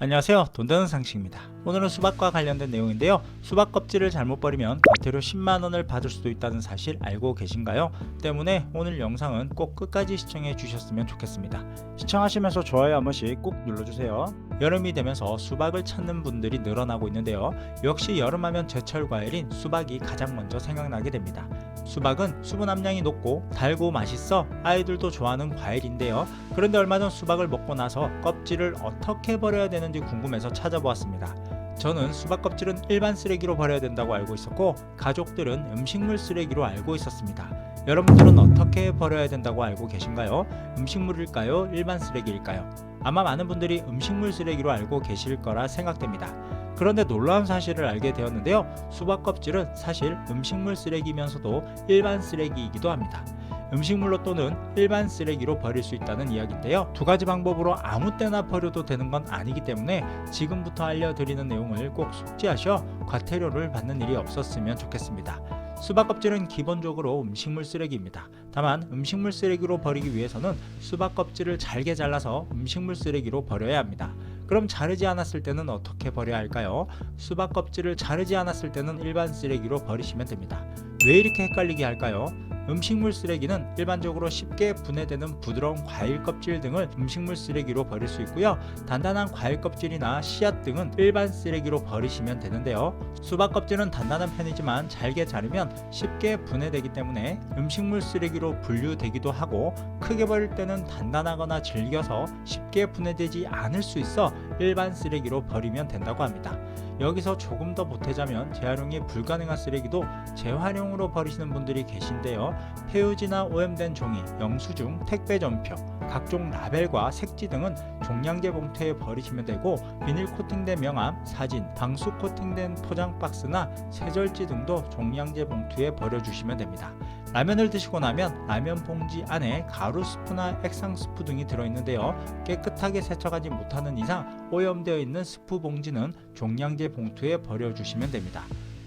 안녕하세요. 돈 되는 상식입니다. 오늘은 수박과 관련된 내용인데요. 수박 껍질을 잘못 버리면 과태료 10만 원을 받을 수도 있다는 사실 알고 계신가요? 때문에 오늘 영상은 꼭 끝까지 시청해 주셨으면 좋겠습니다. 시청하시면서 좋아요 한 번씩 꼭 눌러주세요. 여름이 되면서 수박을 찾는 분들이 늘어나고 있는데요. 역시 여름하면 제철 과일인 수박이 가장 먼저 생각나게 됩니다. 수박은 수분 함량이 높고 달고 맛있어 아이들도 좋아하는 과일인데요. 그런데 얼마 전 수박을 먹고 나서 껍질을 어떻게 버려야 되는지 궁금해서 찾아보았습니다. 저는 수박 껍질은 일반 쓰레기로 버려야 된다고 알고 있었고 가족들은 음식물 쓰레기로 알고 있었습니다. 여러분들은 어떻게 버려야 된다고 알고 계신가요? 음식물일까요? 일반 쓰레기일까요? 아마 많은 분들이 음식물 쓰레기로 알고 계실 거라 생각됩니다. 그런데 놀라운 사실을 알게 되었는데요. 수박 껍질은 사실 음식물 쓰레기면서도 일반 쓰레기이기도 합니다. 음식물로 또는 일반 쓰레기로 버릴 수 있다는 이야기인데요. 두 가지 방법으로 아무 때나 버려도 되는 건 아니기 때문에 지금부터 알려드리는 내용을 꼭 숙지하셔 과태료를 받는 일이 없었으면 좋겠습니다. 수박 껍질은 기본적으로 음식물 쓰레기입니다. 다만 음식물 쓰레기로 버리기 위해서는 수박 껍질을 잘게 잘라서 음식물 쓰레기로 버려야 합니다. 그럼 자르지 않았을 때는 어떻게 버려야 할까요? 수박 껍질을 자르지 않았을 때는 일반 쓰레기로 버리시면 됩니다. 왜 이렇게 헷갈리게 할까요? 음식물 쓰레기는 일반적으로 쉽게 분해되는 부드러운 과일 껍질 등을 음식물 쓰레기로 버릴 수 있고요. 단단한 과일 껍질이나 씨앗 등은 일반 쓰레기로 버리시면 되는데요. 수박 껍질은 단단한 편이지만 잘게 자르면 쉽게 분해되기 때문에 음식물 쓰레기로 분류되기도 하고 크게 버릴 때는 단단하거나 질겨서 쉽게 분해되지 않을 수 있어 일반 쓰레기로 버리면 된다고 합니다. 여기서 조금 더 보태자면 재활용이 불가능한 쓰레기도 재활용으로 버리시는 분들이 계신데요. 폐유지나 오염된 종이, 영수증, 택배 전표, 각종 라벨과 색지 등은 종량제 봉투에 버리시면 되고 비닐 코팅된 명함, 사진, 방수 코팅된 포장 박스나 세절지 등도 종량제 봉투에 버려주시면 됩니다. 라면을 드시고 나면 라면 봉지 안에 가루 스프나 액상 스프 등이 들어있는데요. 깨끗하게 세척하지 못하는 이상 오염되어 있는 스프 봉지는 종량제 봉투에 버려주시면 됩니다.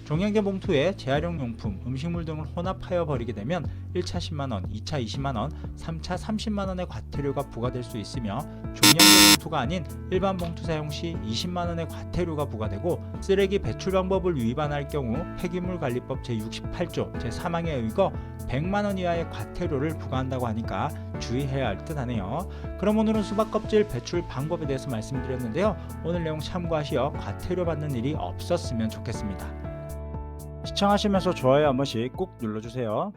종량제 봉투에 재활용 용품, 음식물 등을 혼합하여 버리게 되면 1차 10만원, 2차 20만원, 3차 30만원의 과태료가 부과될 수 있으며 종량제 봉투가 아닌 일반 봉투 사용 시 20만원의 과태료가 부과되고 쓰레기 배출 방법을 위반할 경우 폐기물 관리법 제68조 제3항에 의거 100만원 이하의 과태료를 부과한다고 하니까 주의해야 할 듯 하네요. 그럼 오늘은 수박 껍질 배출 방법에 대해서 말씀드렸는데요. 오늘 내용 참고하시어 과태료 받는 일이 없었으면 좋겠습니다. 시청하시면서 좋아요 한 번씩 꼭 눌러주세요.